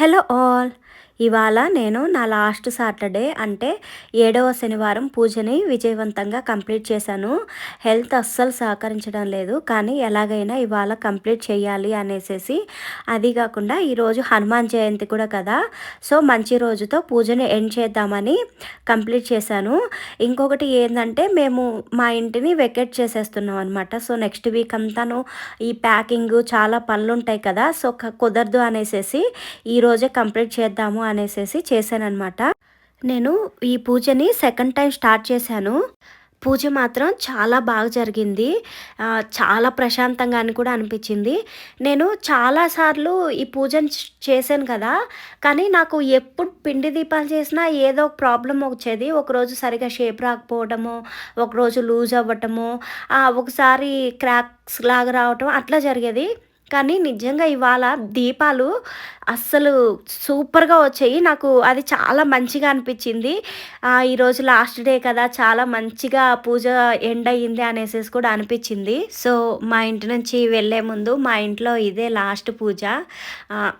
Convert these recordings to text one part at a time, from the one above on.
Hello all. ఇవాళ నేను నా లాస్ట్ సాటర్డే అంటే ఏడవ శనివారం పూజని విజయవంతంగా కంప్లీట్ చేశాను. హెల్త్ అస్సలు సహకరించడం లేదు. కానీ ఎలాగైనా ఇవాళ కంప్లీట్ చేయాలి అనేసి అది కాకుండా ఈరోజు హనుమాన్ జయంతి కూడా కదా. సో మంచి రోజుతో పూజని ఎండ్ చేద్దామని కంప్లీట్ చేశాను. ఇంకొకటి ఏంటంటే మేము మా ఇంటిని వెకెట్ చేసేస్తున్నాం అనమాట సో నెక్స్ట్ వీక్ అంతాను ఈ ప్యాకింగ్ చాలా పనులు ఉంటాయి కదా. సో కుదరదు అనేసి ఈరోజే కంప్లీట్ చేద్దాము అనేసి చేశానమాట నేను ఈ పూజని సెకండ్ టైం స్టార్ట్ చేశాను. పూజ మాత్రం చాలా బాగా జరిగింది. చాలా ప్రశాంతంగా అని కూడా అనిపించింది. నేను చాలాసార్లు ఈ పూజను చేశాను కదా. కానీ నాకు ఎప్పుడు పిండి దీపాలు చేసినా ఏదో ఒక ప్రాబ్లం వచ్చేది. ఒకరోజు సరిగా షేప్ రాకపోవటము ఒకరోజు లూజ్ అవ్వటము ఒకసారి క్రాక్స్ లాగా రావటం అట్లా జరిగేది. కానీ నిజంగా ఇవాళ దీపాలు అస్సలు సూపర్గా వచ్చాయి. నాకు అది చాలా మంచిగా అనిపించింది. ఈరోజు లాస్ట్ డే కదా చాలా మంచిగా పూజ ఎండ్ అయ్యింది అనేసి కూడా అనిపించింది. సో మా ఇంటి నుంచి వెళ్ళే ముందు మా ఇంట్లో ఇదే లాస్ట్ పూజ.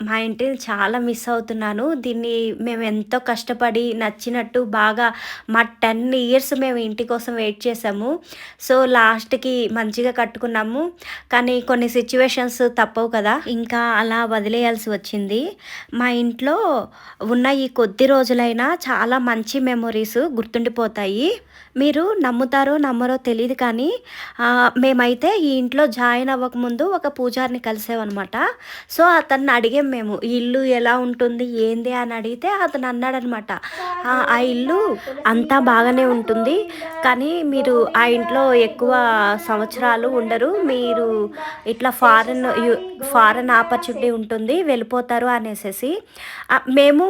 మా ఇంటిని చాలా మిస్ అవుతున్నాను. దీన్ని మేము ఎంతో కష్టపడి నచ్చినట్టు బాగా మా టెన్ ఇయర్స్ మేము ఇంటి కోసం వెయిట్ చేసాము సో లాస్ట్కి మంచిగా కట్టుకున్నాము. కానీ కొన్ని సిచ్యువేషన్స్ తప్పవు కదా. ఇంకా అలా వదిలేయాల్సి వచ్చింది. మా ఇంట్లో ఉన్న ఈ కొద్ది రోజులైనా చాలా మంచి మెమొరీస్ గుర్తుండిపోతాయి. మీరు నమ్ముతారో నమ్మరో తెలియదు కానీ మేమైతే ఈ ఇంట్లో జాయిన్ అవ్వకముందు ఒక పూజారిని కలిసామన్నమాట సో అతన్ని అడిగాం మేము ఈ ఇల్లు ఎలా ఉంటుంది? ఏంది? అని అడిగితే అతను అన్నాడనమాట ఆ ఇల్లు అంతా బాగానే ఉంటుంది కానీ మీరు ఆ ఇంట్లో ఎక్కువ సంవత్సరాలు ఉండరు. మీరు ఇట్లా ఫారెన్ ఫారెన్ ఆపర్చునిటీ ఉంటుంది వెళ్ళిపోతారు అనేసి మేము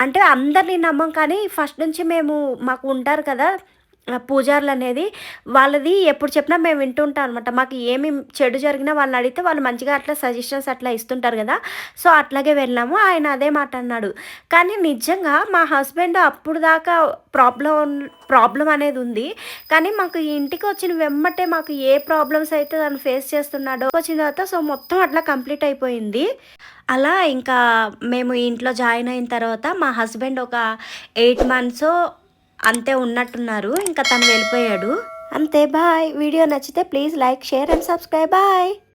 అంటే అందరినీ నమ్మం కానీ ఫస్ట్ నుంచి మేము మాకు ఉంటారు కదా పూజారులు అనేది వాళ్ళది ఎప్పుడు చెప్పినా మేము వింటుంటాం అనమాట మాకు ఏమి చెడు జరిగినా వాళ్ళని అడిగితే వాళ్ళు మంచిగా అట్లా సజెషన్స్ అట్లా ఇస్తుంటారు కదా. సో అట్లాగే వెళ్ళాము ఆయన అదే మాట అన్నాడు. కానీ నిజంగా మా హస్బెండ్ అప్పుడు దాకా ప్రాబ్లం ప్రాబ్లం అనేది ఉంది. కానీ మాకు ఇంటికి వచ్చిన వెమ్మటే మాకు ఏ ప్రాబ్లమ్స్ అయితే తను ఫేస్ చేస్తున్నాడో వచ్చిన తర్వాత సో మొత్తం అట్లా కంప్లీట్ అయిపోయింది. అలా ఇంకా మేము ఇంట్లో జాయిన్ అయిన తర్వాత మా హస్బెండ్ ఒక ఎయిట్ మంత్స్ అంతే ఉన్నట్టున్నారు ఇంకా తను వెళ్ళిపోయాడు. అంతే బాయ్. వీడియో నచ్చితే please like share and subscribe. Bye.